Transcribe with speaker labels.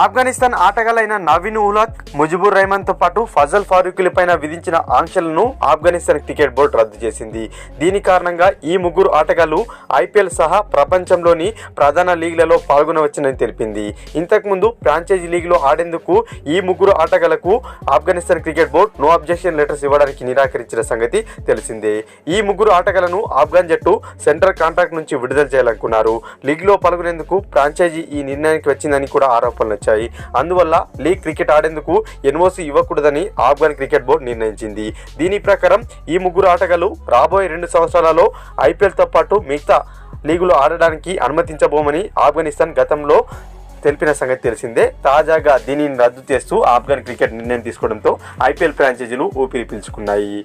Speaker 1: ఆఫ్ఘనిస్తాన్ ఆటగాళ్ళైన నవీన్ ఉలాక్ ముజిబుర్ రెహమాన్తో పాటు ఫజల్ ఫారూకులపైన విధించిన ఆంక్షలను Afghanistan cricket board రద్దు చేసింది. దీని కారణంగా ఈ ముగ్గురు ఆటగాళ్ళు ఐపీఎల్ సహా ప్రపంచంలోని ప్రధాన లీగ్లలో పాల్గొనవచ్చునని తెలిపింది. ఇంతకుముందు ఫ్రాంచైజీ లీగ్లో ఆడేందుకు ఈ ముగ్గురు ఆటగాళ్ళకు Afghanistan cricket board no objection letters ఇవ్వడానికి నిరాకరించిన సంగతి తెలిసిందే. ఈ ముగ్గురు ఆటగాళ్ళను ఆఫ్ఘన్ జట్టు సెంట్రల్ కాంట్రాక్ట్ నుంచి విడుదల చేయాలనుకున్నారు. లీగ్లో పాల్గొనేందుకు ఫ్రాంచైజీ ఈ నిర్ణయానికి వచ్చిందని కూడా ఆరోపణలు వచ్చాయి అందువల్ల లీగ్ క్రికెట్ ఆడేందుకు ఎన్ఓసి ఇవ్వకూడదని ఆఫ్ఘన్ క్రికెట్ బోర్డు నిర్ణయించింది. దీని ప్రకారం ఈ ముగ్గురు ఆటగాళ్ళు రాబోయే రెండు సంవత్సరాలలో ఐపీఎల్తో పాటు మిగతా లీగులో ఆడడానికి అనుమతించబోమని ఆఫ్ఘనిస్తాన్ గతంలో తెలిపిన సంగతి తెలిసిందే. తాజాగా దీనిని రద్దు చేస్తూ ఆఫ్ఘన్ క్రికెట్ నిర్ణయం తీసుకోవడంతో ఐపీఎల్ ఫ్రాంచైజీలు ఊపిరి పీల్చుకున్నాయి.